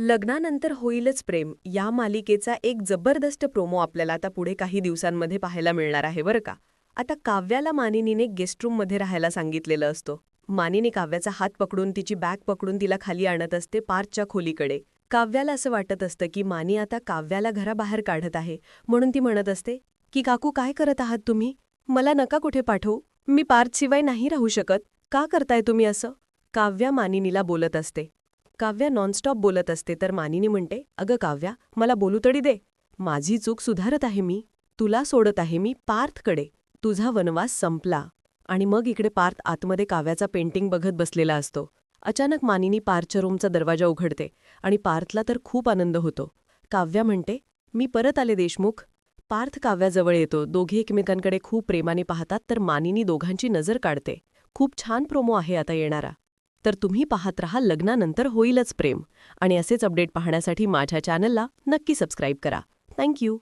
लग्नानंतर होईलच प्रेम. या मालिकेचा एक जबरदस्त प्रोमो आपल्याला आता पुढे काही दिवसांमध्ये पाहायला मिळणार आहे बरं का? आता काव्याला मानिनीने गेस्ट रूममध्ये राहायला सांगितलेलं असतो. मानिनी काव्याचा हात पकडून तिची बॅग पकडून तिला खाली आणत असते पार्कच्या खोलीकडे. काव्याला असं वाटत असतं की मानी आता काव्याला घराबाहेर काढत आहे. म्हणून ती म्हणत असते की काकू काय करत आहात तुम्ही? मला नका कुठे पाठवू. मी पार्थशिवाय नाही राहू शकत. का करताय तुम्ही असं? काव्या मानिनीला बोलत असते. काव्या नॉनस्टॉप बोलत असते तर मानिनी म्हणते अगं काव्या मला बोलू तरी दे. माझी चूक सुधारत आहे मी. तुला सोडत आहे मी पार्थकडे. तुझा वनवास संपला. आणि मग इकडे पार्थ आतमध्ये काव्याचा पेंटिंग बघत बसलेला असतो. अचानक मानिनी पार्थच्या रूमचा दरवाजा उघडते आणि पार्थला तर खूप आनंद होतो. काव्या म्हणते मी परत आले देशमुख. पार्थ काव्याजवळ येतो. दोघे एकमेकांकडे खूप प्रेमाने पाहतात तर मानिनी दोघांची नजर काढते. खूप छान प्रोमो आहे आता येणारा. तर तुम्ही पाहत रहा लग्नानंतर होईलच प्रेम. आणि असेच अपडेट पाहण्यासाठी माझ्या चॅनलला नक्की सबस्क्राईब करा. थँक्यू